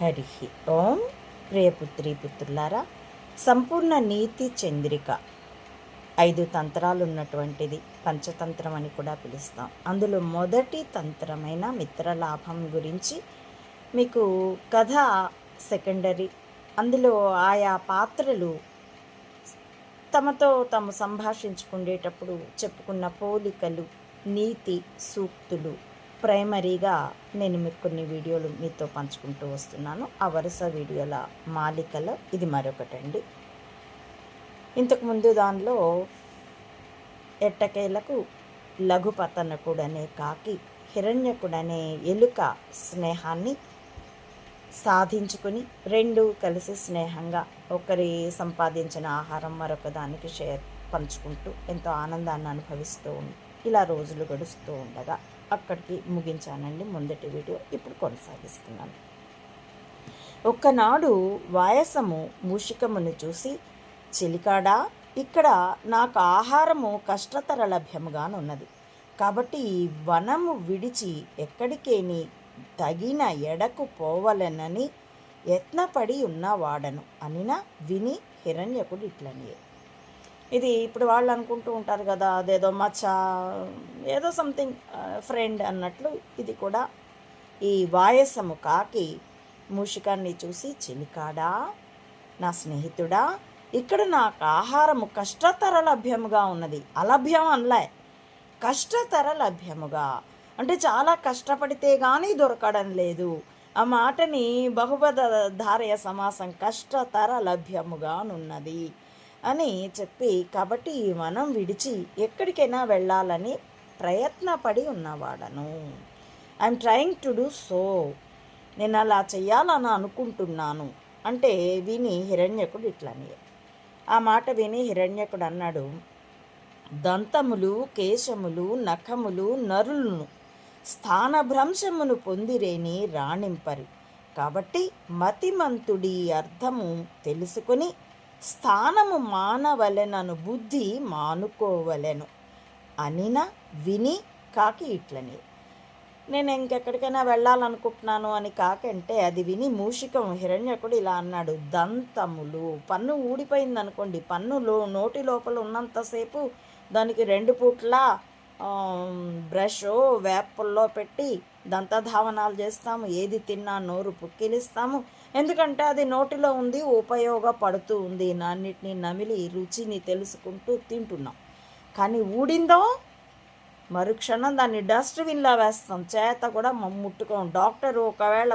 హరి ఓం ప్రియపుత్రి పుత్రులారా సంపూర్ణ నీతి చంద్రిక. ఐదు తంత్రాలు ఉన్నటువంటిది పంచతంత్రం అని కూడా పిలుస్తాం. అందులో మొదటి తంత్రమైన మిత్రలాభం గురించి మీకు కథ సెకండరీ. అందులో ఆయా పాత్రలు తమతో తాము సంభాషించుకునేటప్పుడు చెప్పుకున్న పోలికలు నీతి సూక్తులు ప్రైమరీగా నేను మీకు కొన్ని వీడియోలు మీతో పంచుకుంటూ వస్తున్నాను. ఆ వరుస వీడియోల మాలికలో ఇది మరొకటండి. ఇంతకుముందు దానిలో ఎట్టకేలకు లఘుపతనకుడనే కాకి హిరణ్యకుడనే ఎలుక స్నేహాన్ని సాధించుకుని రెండు కలిసి స్నేహంగా ఒకరి సంపాదించిన ఆహారం మరొక దానికి షేర్ పంచుకుంటూ ఎంతో ఆనందాన్ని అనుభవిస్తూ ఉంది ఇలా రోజులు గడుస్తూ ఉండగా అక్కడికి ముగించానండి. ముందటి వీడియో ఇప్పుడు కొనసాగిస్తున్నాను. ఒక్కనాడు వాయసము మూషికమును చూసి చిలికాడా ఇక్కడ నాకు ఆహారము కష్టతర లభ్యముగానున్నది. కాబట్టి వనము విడిచి ఎక్కడికేని తగిన ఎడకు పోవలెనని యత్నపడి ఉన్నవాడను అనినా విని హిరణ్యకుడు ఇట్లనియే. ఇది ఇప్పుడు వాళ్ళు అనుకుంటూ ఉంటారు కదా అదేదో మచ్చ ఏదో సంథింగ్ ఫ్రెండ్ అన్నట్లు ఇది కూడా ఈ వాయసము కాకి మూషికాన్ని చూసి చిలికాడా నా స్నేహితుడా ఇక్కడ నాకు ఆహారము కష్టతర లభ్యముగా ఉన్నది. అలభ్యం అనలే. కష్టతర లభ్యముగా. అంటే చాలా కష్టపడితే కానీ దొరకడం లేదు. ఆ మాటని బహుపద ధారయ సమాసం కష్టతర లభ్యముగానున్నది. అని చెప్పి కాబట్టి మనం విడిచి ఎక్కడికైనా వెళ్ళాలని ప్రయత్నపడి ఉన్నవాడను. I'm trying to do so నేను అలా చెయ్యాలని అనుకుంటున్నాను. అంటే విని హిరణ్యకుడు ఇట్లని. ఆ మాట విని హిరణ్యకుడు అన్నాడు దంతములు కేశములు నఖములు నరులను స్థానభ్రంశమును పొందిరేని రాణింపరి. కాబట్టి మతిమంతుడి అర్థము తెలుసుకొని స్థానము మానవలెనను బుద్ధి మానుకోవలెను. అనిన విని కాకి ఇట్లని. నేను ఇంకెక్కడికైనా వెళ్ళాలనుకుంటున్నాను అని కాకంటే అది విని మూషికం హిరణ్యకుడు ఇలా అన్నాడు. దంతములు పన్ను ఊడిపోయిందనుకోండి. పన్నులో నోటి లోపల ఉన్నంతసేపు దానికి రెండు పూట్ల బ్రష్ వేపల్లో పెట్టి దంతధావనాలు చేస్తాము. ఏది తిన్నా నోరు పుక్కిలిస్తాము. ఎందుకంటే అది నోటిలో ఉంది ఉపయోగపడుతూ ఉంది. నాన్నిటిని నమిలి రుచిని తెలుసుకుంటూ తింటున్నాం. కానీ ఊడిందో? మరుక్షణం దాన్ని డస్ట్బిన్లో వేస్తాం. చేత కూడా ముట్టుకోం. డాక్టర్ ఒకవేళ